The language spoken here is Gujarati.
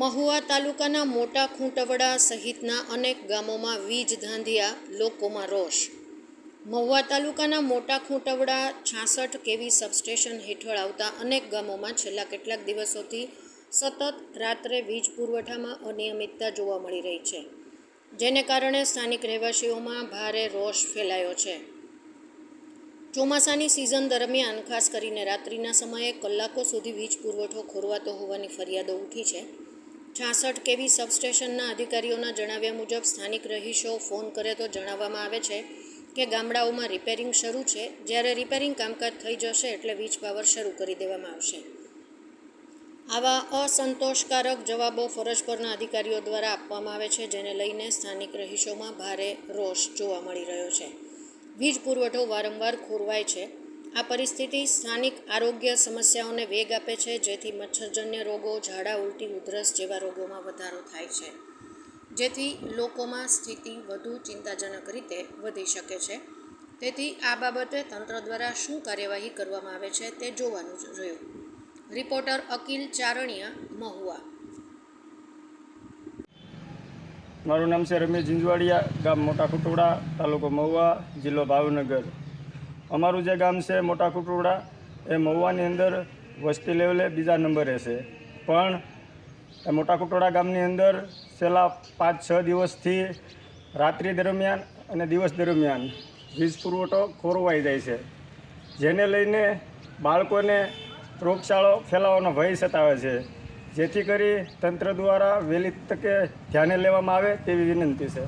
મહુવા તાલુકાના મોટા ખૂંટવડા સહિતના અનેક ગામોમાં વીજ ધાંધિયા, લોકોમાં રોષ. મહુવા તાલુકાના મોટા ખૂંટવડા છાસઠ કેવી સબસ્ટેશન હેઠળ આવતા અનેક ગામોમાં છેલ્લા કેટલાક દિવસોથી સતત રાત્રે વીજ પુરવઠામાં અનિયમિતતા જોવા મળી રહી છે, જેને કારણે સ્થાનિક રહેવાસીઓમાં ભારે રોષ ફેલાયો છે. ચોમાસાની સિઝન દરમિયાન, ખાસ કરીને રાત્રિના સમયે, કલાકો સુધી વીજ પુરવઠો ખોરવાતો હોવાની ફરિયાદો ઉઠી છે. છાસઠ કેવી સબસ્ટેશનના અધિકારીઓના જણાવ્યા મુજબ સ્થાનિક રહીશો ફોન કરે તો જણાવવામાં આવે છે કે ગામડાઓમાં રિપેરિંગ શરૂ છે. જ્યારે રિપેરિંગ કામકાજ થઈ જશે એટલે વીજ પાવર શરૂ કરી દેવામાં આવશે. આવા અસંતોષકારક જવાબો ફરજ પરના અધિકારીઓ દ્વારા આપવામાં આવે છે, જેને લઈને સ્થાનિક રહીશોમાં ભારે રોષ જોવા મળી રહ્યો છે. વીજ પુરવઠો વારંવાર ખોરવાય છે. આ પરિસ્થિતિ સ્થાનિક આરોગ્ય સમસ્યાઓને વેગ આપે છે, જેથી મચ્છરજન્ય રોગો, ઝાડા, ઉલટી, ઉધરસ જેવા રોગોમાં વધારો થાય છે. જેથી લોકોમાં સ્થિતિ વધુ ચિંતાજનક રીતે વધી શકે છે. તેથી આ બાબતે તંત્ર દ્વારા શું કાર્યવાહી કરવામાં આવે છે તે જોવાનું જ રહ્યું. રિપોર્ટર અકિલ ચારણિયા, મહુવા. મારું નામ છે રમેશ ઝીંઝવાડિયા, ગામ મોટા કુટુડા તાલુકો મહુવા, જિલ્લો ભાવનગર. અમારું જે ગામ છે, મોટા કુટુડા એ મહુવાની અંદર વસ્તી લેવલે બીજા નંબરે છે પણ એ મોટા કુટોડા ગામની અંદર છેલ્લા પાંચ, છ દિવસથી રાત્રિ દરમિયાન અને દિવસ દરમિયાન વીજ પુરવઠો ખોરવાઈ જાય છે. જેને લઈને બાળકોને રોગચાળો ફેલાવાનો ભય સતાવે છે. જેથી કરી તંત્ર દ્વારા વહેલી તકે ધ્યાને લેવામાં આવે તેવી વિનંતી છે.